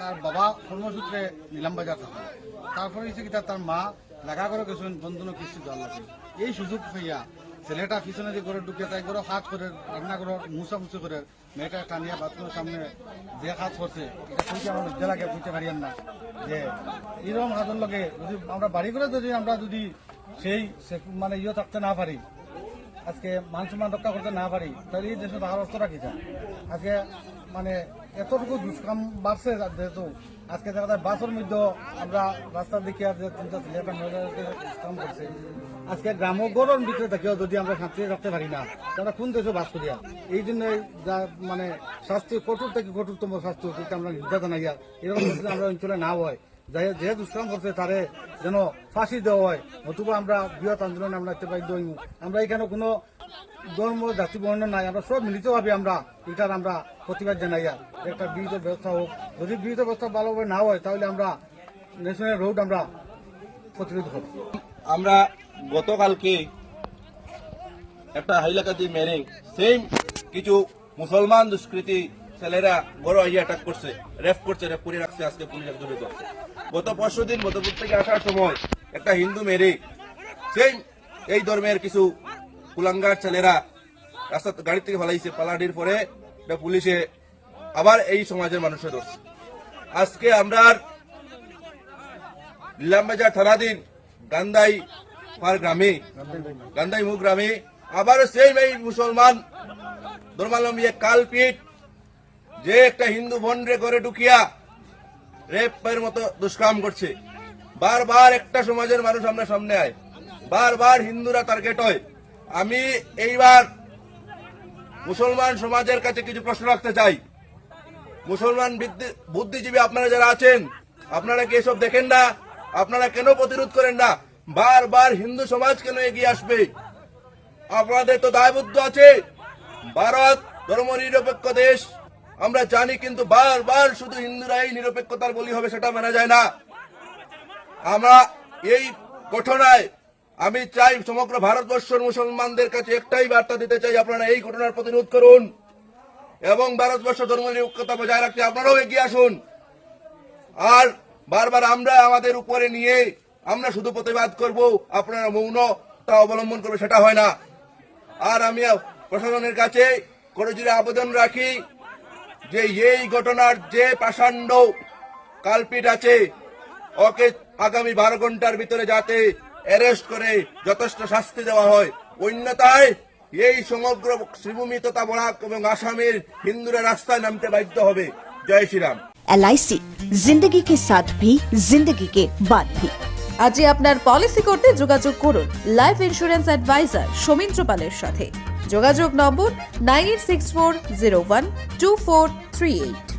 তার বাবা কর্মসূত্রে নিলাম বাজার থাকে। তারপরে তার মা লাগা করে গেছেন বন্ধুনো কিস্তি জল লাগে। এই সুযোগ পাইয়া ছেলেটা পিছনে দিয়ে ঘরে ঢুকে তাই ঘরে হাত করে রান্না করে মুছামুছি করে মেয়েটা টানিয়া বাথরুমের সামনে যে হাত করছে। এটা বুঝতে আমার লাগে পারিয়ান না। যে এরকম হাতের লোকে যদি আমরা বাড়ি করে যদি আমরা যদি সেই মানে ইয়ে থাকতে না পারি আজকে মান সম্মান রক্ষা করতে না পারি, তাহলে এই দেশে থাকার অবস্থা রাখি আজকে মানে এতটুকু দুষ্কাম বাড়ছে যেহেতু, আজকে দেখা যায় বাসের মধ্যে আমরা রাস্তার দিকে আর মেয়েদেরকে দুষ্কাম করছে আজকে গ্রাম গরম ভিতরে থেকেও যদি আমরা শান্তি রাখতে পারি না, তাহলে কোন দেশে বাস করি আর? এই জন্য যা মানে শাস্তি কঠোর থেকে কঠোরতম শাস্তি আমরা নির্যাতন আইয়া, এরকম আমরা অঞ্চলে না হয় যে- যে দুষ্কর্ম করছে, তারে যেন ফাঁসি দেওয়া হয় নতুবা আমরা বৃহৎ আন্দোলন আমরা দেখতে পাই দইম আমরা এখানে কোনো ধর্ম, জাতি বর্ণ নাই, আমরা সব মিলিতভাবে আমরা এটার আমরা প্রতিবাদ জানাই। একটা বিহিত ব্যবস্থা হোক, যদি বিহিত ব্যবস্থা ভালোভাবে না হয়, তাহলে আমরা ন্যাশনাল রোড আমরা প্রতিরোধ করব। আমরা গতকালকে একটা হাইলাকাতি মেরে সেম কিছু মুসলমান দুষ্কৃতি ছেলেরা বড় আইয়া অ্যাটাক করছে রেফ করছে রেফ করে রাখছে, আজকে পুলিশ ধরছে। গত পরশু দিন মধুপুর থেকে আসার সময় একটা হিন্দু মেরে সেই এই ধর্মের কিছু কুলাঙ্গার ছেলেরা রাস্তা গাড়ি থেকে ফেলাইছে পালাডির পরে পুলিশে আবার এই সমাজের মানুষের ধরছে আজকে আমরা নীলামবাজার থানাধীন গান্দাই পার গ্রামে গান্দাই মুখ গ্রামে আবার সেই এই মুসলমান ধর্মালম্বী এক কালপিট যে একটা হিন্দু বন্ডে করে ঢুকিয়া রেপের মতো দুষ্কাম করছে। বারবার একটা সমাজের মানুষ আমরা সামনে আয়। বারবার হিন্দুরা টার্গেট হয়। আমি এইবার মুসলমান সমাজের কাছে কিছু প্রশ্ন রাখতে চাই। মুসলমান বুদ্ধিজীবী আপনারা যারা আছেন, আপনারা কি এসব দেখেন না? আপনারা কেন প্রতিরোধ করেন না? বারবার হিন্দু সমাজ কেন এগিয়ে আসবে? আপনাদের তো দায়বদ্ধ আছে। ভারত ধর্ম নিরপেক্ষ দেশ। আমরা জানি কিন্তু বারবার শুধু হিন্দুরাই নিরপেক্ষতার বলি হবে, সেটা মানা যায় না। আমরা এই ঘটনায় আমি চাই সমগ্র ভারতবর্ষের মুসলমানদের কাছে একটাই বার্তা দিতে চাই, আপনারা এই ঘটনার প্রতিরোধ করুন এবং ভারতবর্ষ ধর্ম নিরপেক্ষতা বজায় রাখতে আপনারাও এগিয়ে আসুন। আর বারবার আমরা আমাদের উপরে নিয়ে আমরা শুধু প্রতিবাদ করব, আপনারা মৌন, তা অবলম্বন করবে, সেটা হয় না। আর আমি প্রশাসনের কাছে করজুরে আবেদন রাখি যে এই ঘটনার যে প্রাচান্ড কালপিট আছে, ওকে আগামী বারো ঘণ্টার ভিতরে যাতে অ্যারেস্ট করে যথেষ্ট শাস্তি দেওয়া হয়। অন্যতায় এই সমগ্র শ্রীভূমি তথা বরাক এবং আসামের হিন্দুরা রাস্তায় নামতে বাধ্য হবে। জয় শ্রীরাম। এলআইসি জিন্দগি কে সাথ ভি জিন্দগি কে বাদ ভি আজই আপনার পলিসি করতে যোগাযোগ করুন লাইফ ইন্স্যুরেন্স অ্যাডভাইজার সৌমিত্র পালের সাথে। যোগাযোগ number nine eight six four zero one two four three eight.